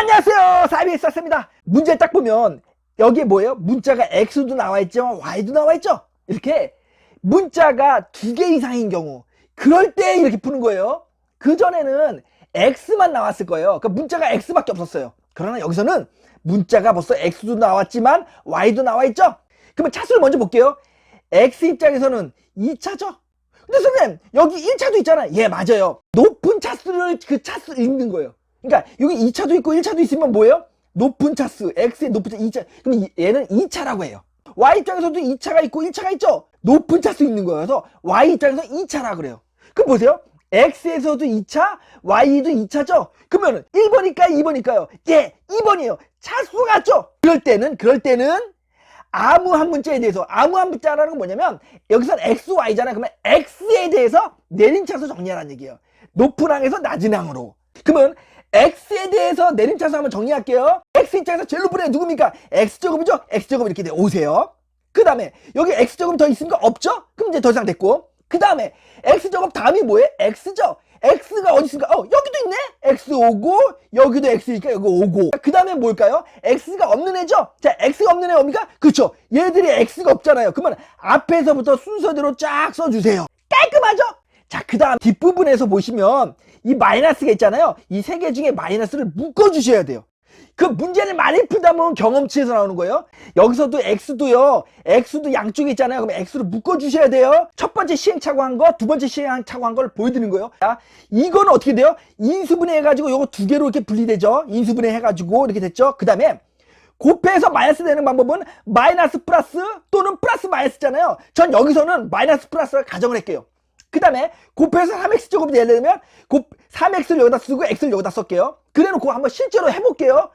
안녕하세요. 사이비스입니다. 문제 딱 보면 여기에 뭐예요? 문자가 X도 나와 있죠. Y도 나와 있죠. 이렇게 문자가 두 개 이상인 경우 그럴 때 이렇게 푸는 거예요. 그 전에는 X만 나왔을 거예요. 그 문자가 X밖에 없었어요. 그러나 여기서는 문자가 벌써 X도 나왔지만 Y도 나와 있죠. 그러면 차수를 먼저 볼게요. X 입장에서는 2차죠. 근데 선생님 여기 1차도 있잖아요. 예 맞아요. 높은 차수를 그 차수 읽는 거예요. 그러니까 여기 2차도 있고 1차도 있으면 뭐예요? 높은 차수 X의 높은 차 2차 그럼 이- 얘는 2차라고 해요. Y 입장에서도 2차가 있고 1차가 있죠. 높은 차수 있는 거여서 Y 입장에서 2차라 그래요. 그럼 보세요. X에서도 2차, Y도 2차죠? 그러면 1번일까요? 2번일까요? 예, 2번이에요. 차수 같죠? 그럴 때는, 그럴 때는 아무 한 문자에 대해서, 아무 한 문자라는 건 뭐냐면, 여기선 X, Y잖아요. 그러면 X에 대해서 내림차수 정리하라는 얘기예요. 높은 항에서 낮은 항으로. 그러면 X에 대해서 내림차수 한번 정리할게요. X 입장에서 제일 높은 애 누굽니까? X제곱이죠? X제곱 이렇게 돼 오세요. 그 다음에 여기 X제곱 더 있으니까 없죠? 그럼 이제 더 이상 됐고 그 다음에 X제곱 다음이 뭐예요? X죠? X가 어디 있습니까? 어 여기도 있네? X 오고 여기도 X니까 여기 오고 그 다음에 뭘까요? X가 없는 애죠? 자 X가 없는 애 뭡니까? 그쵸 얘들이 X가 없잖아요 그러면 앞에서부터 순서대로 쫙 써주세요 깔끔하죠? 자, 그 다음 뒷부분에서 보시면 이 마이너스가 있잖아요. 이 세 개 중에 마이너스를 묶어주셔야 돼요. 그 문제를 많이 풀다 보면 경험치에서 나오는 거예요. 여기서도 X도요. X도 양쪽에 있잖아요. 그럼 X를 묶어주셔야 돼요. 첫 번째 시행착오 한 거, 두 번째 시행착오 한 걸 보여드리는 거예요. 자, 이거는 어떻게 돼요? 인수분해 해가지고 요거 두 개로 이렇게 분리되죠. 인수분해 해가지고 이렇게 됐죠. 그 다음에 곱해서 마이너스 되는 방법은 마이너스 플러스 또는 플러스 마이너스잖아요. 전 여기서는 마이너스 플러스를 가정을 할게요. 그 다음에 곱해서 3x 제곱이 되려면 곱 3x를 여기다 쓰고 x를 여기다 쓸게요. 그래놓고 한번 실제로 해볼게요.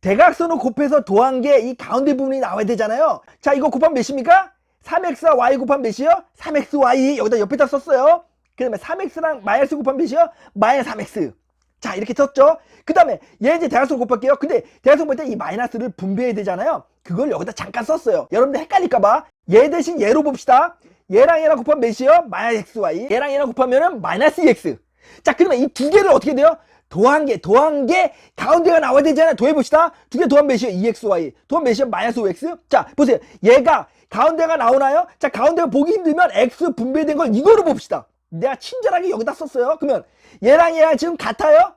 대각선을 곱해서 더한 게 이 가운데 부분이 나와야 되잖아요. 자 이거 곱하면 몇입니까? 3x와 y 곱하면 몇이요? 3xy 여기다 옆에다 썼어요. 그 다음에 3x랑 마이너스 곱하면 몇이요? 마이너스 3x. 자 이렇게 썼죠. 그 다음에 얘 이제 대각선 곱할게요. 근데 대각선 볼 때 이 마이너스를 분배해야 되잖아요. 그걸 여기다 잠깐 썼어요. 여러분들 헷갈릴까봐 얘 대신 얘로 봅시다. 얘랑 얘랑 곱하면 몇이요? 마이너스 xy. 얘랑 얘랑 곱하면은 마이너스 2x. 자 그러면 이 두 개를 어떻게 돼요? 더한 게 더한 게 가운데가 나와야 되잖아요. 더해 봅시다. 두 개 더하면 몇이요? 2xy. 더하면 몇이요? 마이너스 5x. 자 보세요. 얘가 가운데가 나오나요? 자 가운데가 보기 힘들면 x 분배된 걸 이거로 봅시다. 내가 친절하게 여기다 썼어요. 그러면 얘랑 얘랑 지금 같아요?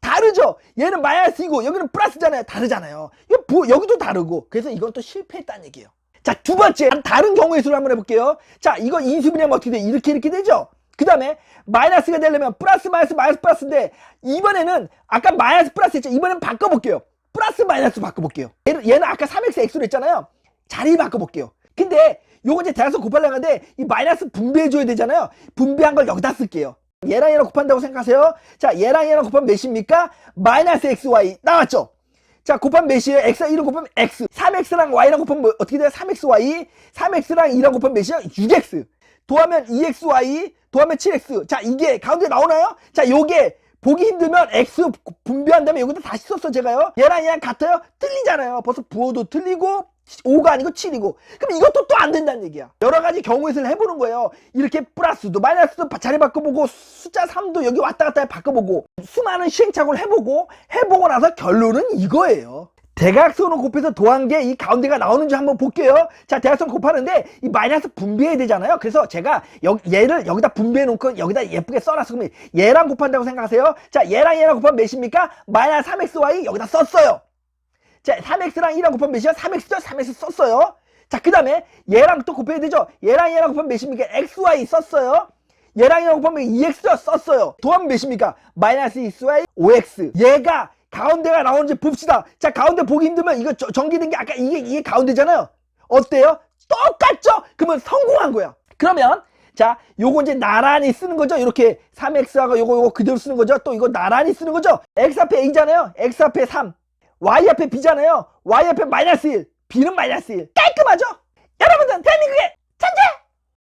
다르죠? 얘는 마이너스이고 여기는 플러스잖아요. 다르잖아요. 이거 부- 여기도 다르고. 그래서 이건 또 실패했다는 얘기예요. 자, 두 번째. 다른 경우의 수를 한번 해볼게요. 자, 이거 인수분해하면 어떻게 돼? 이렇게 이렇게 되죠? 그 다음에 마이너스가 되려면 플러스 마이너스 마이너스 플러스인데 이번에는 아까 마이너스 플러스 했죠? 이번엔 바꿔볼게요. 플러스 마이너스 바꿔볼게요. 얘는, 얘는 아까 3x x로 했잖아요. 자리 바꿔볼게요. 근데 요거 이제 대학선 곱하려고 하는데 이 마이너스 분배해줘야 되잖아요. 분배한 걸 여기다 쓸게요. 얘랑 얘랑 곱한다고 생각하세요. 자, 얘랑 얘랑 곱하면 몇입니까? 마이너스 xy 나왔죠? 자, 곱하면 몇이에요? x랑 1을 곱하면 x. 3x랑 y랑 곱하면 뭐, 어떻게 돼요? 3xy. 3x랑 2랑 곱하면 몇이에요? 6x. 더하면 2xy. 더하면 7x. 자, 이게 가운데 나오나요? 자, 요게 보기 힘들면 x 분배한 다음에 여기다 다시 썼어, 제가요. 얘랑 얘랑 같아요? 틀리잖아요. 벌써 부호도 틀리고, 5가 아니고 7이고. 그럼 이것도 또 안 된다는 얘기야. 여러 가지 수를 해보는 거예요. 이렇게 플러스도 마이너스도 자리 바꿔보고 숫자 3도 여기 왔다 갔다 바꿔보고 수많은 시행착오를 해보고 해보고 나서 결론은 이거예요. 대각선을 곱해서 더한 게 이 가운데가 나오는지 한번 볼게요. 자, 대각선 곱하는데 이 마이너스 분배해야 되잖아요. 그래서 제가 여, 얘를 여기다 분배해 놓고 여기다 예쁘게 써놨어. 그러면 얘랑 곱한다고 생각하세요. 자, 얘랑 얘랑 곱하면 몇입니까? 마이너스 3xy 여기다 썼어요. 자, 3x랑 2랑 곱하면 몇이야? 3x죠? 3x 썼어요. 자, 그 다음에 얘랑 또 곱해야 되죠? 얘랑 얘랑 곱하면 몇입니까? xy 썼어요. 얘랑 얘랑 곱하면 2x죠? 썼어요. 더하면 몇입니까? 마이너스 xy 5x. 얘가 가운데가 나오는지 봅시다. 자, 가운데 보기 힘들면 이거 저- 전기된 게 아까 이게, 이게 가운데잖아요. 어때요? 똑같죠? 그러면 성공한 거야. 그러면 자, 요거 이제 나란히 쓰는 거죠. 이렇게 3x하고 요거 요거 그대로 쓰는 거죠. 또 이거 나란히 쓰는 거죠. x 앞에 a잖아요. x 앞에 3. Y 앞에 b잖아요. y 앞에 마이너스 1. b는 마이너스 1. 깔끔하죠? 여러분들 대한민국의!